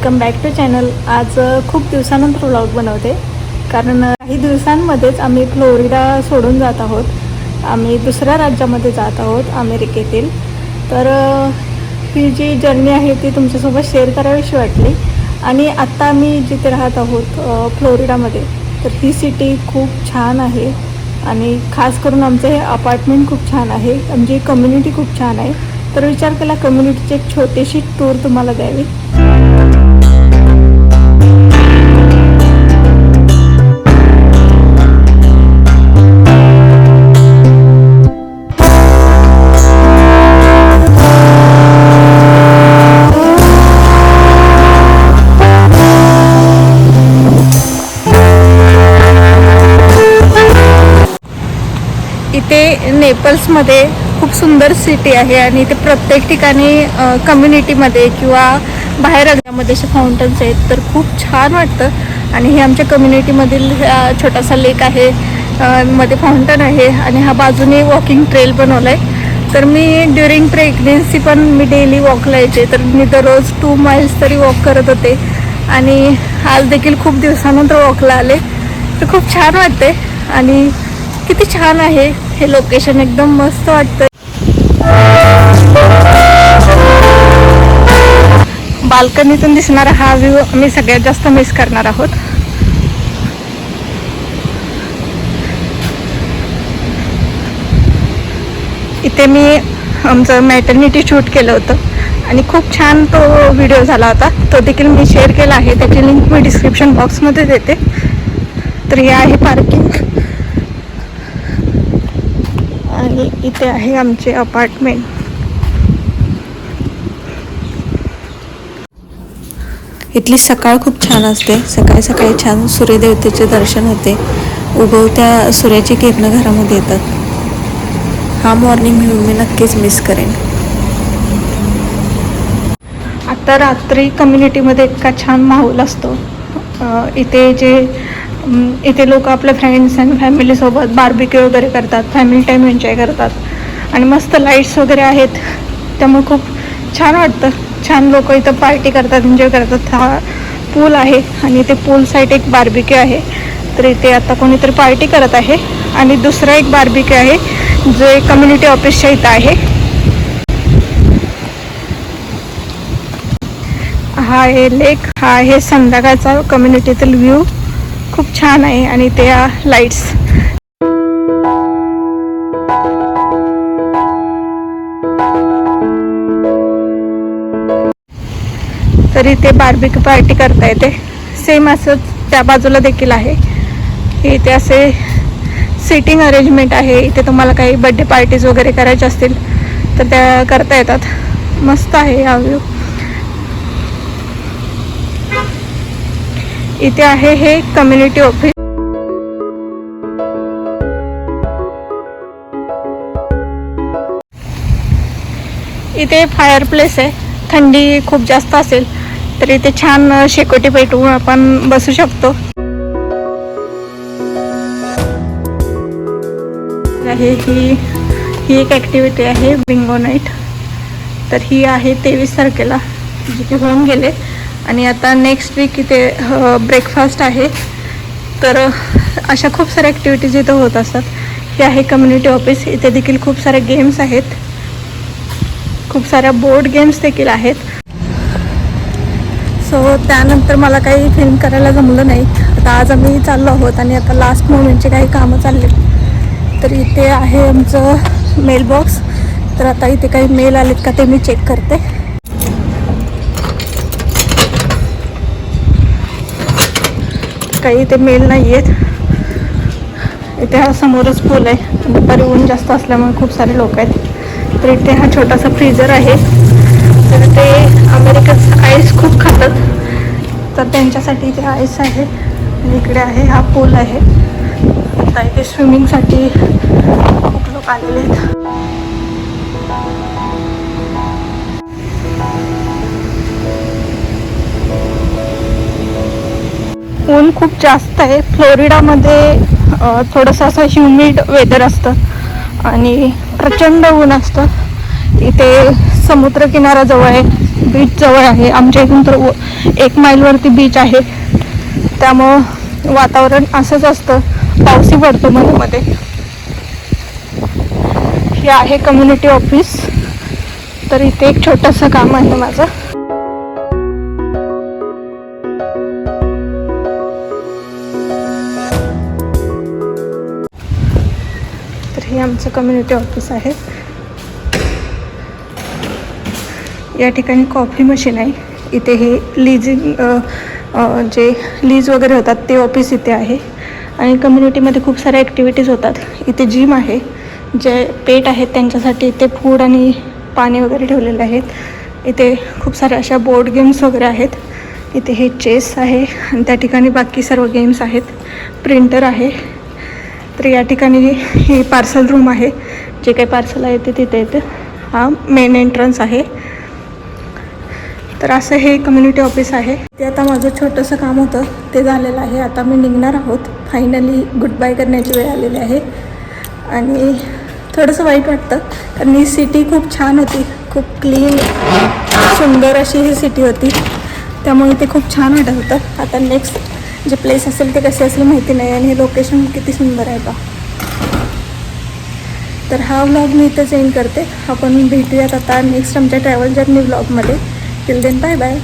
Welcome back to channel आज खूप दिवसानंतर व्लॉग बनवते. कारण काही दिवसांमध्येच आम्ही फ्लोरिडा सोडून जात आहोत. आम्ही दुसऱ्या राज्यामध्ये जात आहोत अमेरिकेतील. तर ही जी जर्नी आहे ती तुमच्यासोबत शेअर करावीशी वाटली. आणि आत्ता आम्ही जिथे राहत आहोत फ्लोरिडामध्ये तर ही सिटी खूप छान आहे. आणि खास करून आमचं हे अपार्टमेंट खूप छान आहे. आमची कम्युनिटी खूप छान आहे. तर विचार केला कम्युनिटीची एक छोटीशी टूर तुम्हाला द्यावी. इथे नेपल्समध्ये खूप सुंदर सिटी आहे आणि इथे प्रत्येक ठिकाणी कम्युनिटीमध्ये किंवा बाहेर राज्यामध्ये असे फाउंटन्स आहेत तर खूप छान वाटतं. आणि हे आमच्या कम्युनिटीमधील छोटासा लेक आहे मध्ये फाउंटन आहे आणि हा बाजूने वॉकिंग ट्रेल बनवला आहे तर मी ड्युरिंग प्रेग्नेन्सी पण मी डेली वॉकला यायचे तर मी दररोज टू माइल्स तरी वॉक करत होते. आणि आज देखील खूप दिवसानंतर वॉकला आले. तर खूप छान वाटते आणि किती छान आहे हे लोकेशन एकदम मस्त वाटतं बाल्कनीतून दिसणारा हा व्ह्यू आम्ही सगळ्यात जास्त मिस करणार आहोत. इथे मी आमचं मॅटर्निटी शूट केलं होतं. आणि खूप छान तो व्हिडिओ झाला होता. तो देखील मी शेअर केला आहे. त्याची लिंक मी डिस्क्रिप्शन बॉक्समध्ये देते. तर हे आहे पार्किंग आणि इथे आहे आमचे अपार्टमेंट इथली सकाळ खूप छान असते. सकाळी सकाळी छान सूर्यदेवतेचे दर्शन होते. उगवत्या सूर्याची किरणं घरामध्ये येतात. हा मॉर्निंग व्ह्यू मी नक्कीच मिस करेन. आता रात्री कम्युनिटीमध्ये इतका छान माहोल असतो. इथे जे इथे लोक आपल्या फ्रेंड्स आणि फॅमिलीसोबत बार्बिक्यू वगैरे करतात फॅमिली टाईम एन्जॉय करतात. आणि मस्त लाईट्स वगैरे आहेत. त्यामुळे खूप छान वाटतं. छान लोक इथं पार्टी करतात एन्जॉय करतात. हा पूल आहे आणि इथे पूल साईड एक बार्बिक्यू आहे. तर इथे आता कोणीतरी पार्टी करत आहे आणि दुसरा एक बार्बिक्यू आहे जे कम्युनिटी ऑफिसच्या इथं आहे. हा आहे लेक हा आहे संध्याकाळचा कम्युनिटीतील व्ह्यू खूप छान आहे आणि त्या लाईट्स तरी इथे बार्बिक पार्टी करता येते. सेम असंच त्या बाजूला देखील आहे. इथे असे सिटिंग अरेंजमेंट आहे. इथे तुम्हाला काही बड्डे पार्टीज वगैरे करायच्या असतील तर त्या करता येतात. मस्त आहे हा व्ह्यू इथे आहे हे कम्युनिटी ऑफिस इथे फायर प्लेस आहे. थंडी खूप जास्त असेल तर इथे छान शेकोटी पेटवून आपण बसू शकतो. आहे ही ही एक ॲक्टिव्हिटी आहे बिंगो नाईट तर ही आहे तेवीस तारखेला जिथे होऊन गेले. आणि आता नेक्स्ट वीक इथे ब्रेकफास्ट आहे. तर अशा खूप साऱ्या ॲक्टिव्हिटीज इथं होत असतात. हे आहे कम्युनिटी ऑफिस इथे देखील खूप सारे गेम्स आहेत. खूप साऱ्या बोर्ड गेम्स देखील आहेत. सो त्यानंतर मला काही फिल्म करायला जमलं नाही. आता आज आम्ही चाललो आहोत आणि आता लास्ट मोमेंटचे काही कामं चालले. तर इथे आहे आमचं मेल बॉक्स तर आता इथे काही मेल आलेत का ते मी चेक करते. काही इथे मेल नाही आहेत इथे हा समोरच पूल आहे. दुपारी ऊन जास्त असल्यामुळे खूप सारे लोक आहेत. तर इथे हा छोटासा फ्रीजर आहे. तर ते अमेरिकन आईस खूप खातात. तर त्यांच्यासाठी इथे आईस आहे. आणि इकडे आहे हा पूल आहे. आता इथे स्विमिंगसाठी खूप लोक आलेले आहेत. ऊन खूप जास्त आहे. फ्लोरिडामध्ये थोडंसं असं ह्युमिड वेदर असतं. आणि प्रचंड ऊन असतं. इथे समुद्रकिनारा जवळ आहे. बीच जवळ आहे. आमच्या इथून तर व- एक माईलवरती बीच आहे. त्यामुळं वातावरण असंच असतं. पाऊसही पडतो मध्ये मध्ये हे आहे कम्युनिटी ऑफिस तर इथे एक छोटंसं काम आहे माझं. आमचं कम्युनिटी ऑफिस आहे. या ठिकाणी कॉफी मशीन आहे. इथे हे लिजिंग जे लीज वगैरे होतात ते ऑफिस इथे आहे. आणि कम्युनिटीमध्ये खूप साऱ्या ॲक्टिव्हिटीज होतात. इथे जिम आहे. जे पेट आहेत त्यांच्यासाठी इथे फूड आणि पाणी वगैरे ठेवलेले आहेत. इथे खूप साऱ्या अशा बोर्ड गेम्स वगैरे आहेत. इथे हे चेस आहे. आणि त्या ठिकाणी बाकी सर्व गेम्स आहेत. प्रिंटर आहे. तर या ठिकाणी ही पार्सल रूम आहे. जे काही पार्सल आहे ते तिथे येते. हा मेन एंट्रन्स आहे. तर असं हे कम्युनिटी ऑफिस आहे. ते आता माझं छोटंसं काम होतं. ते झालेलं आहे. आता मी निघणार आहोत. फायनली गुड बाय करण्याची वेळ आलेली आहे. आणि थोडंसं वाईट वाटतं. कारण ही सिटी खूप छान होती. खूप क्लीन सुंदर अशी ही सिटी होती. त्यामुळे ते खूप छान वाटत होतं. आता नेक्स्ट जे प्लेस असेल ते कसे असेल माहिती नाही आणि हे लोकेशन किती सुंदर आहे बा. तर हा व्लॉग मी इथंच एंड करते. आपण भेटूयात आता नेक्स्ट आमच्या ट्रॅव्हल जर्नी व्लॉगमध्ये टिल देन बाय बाय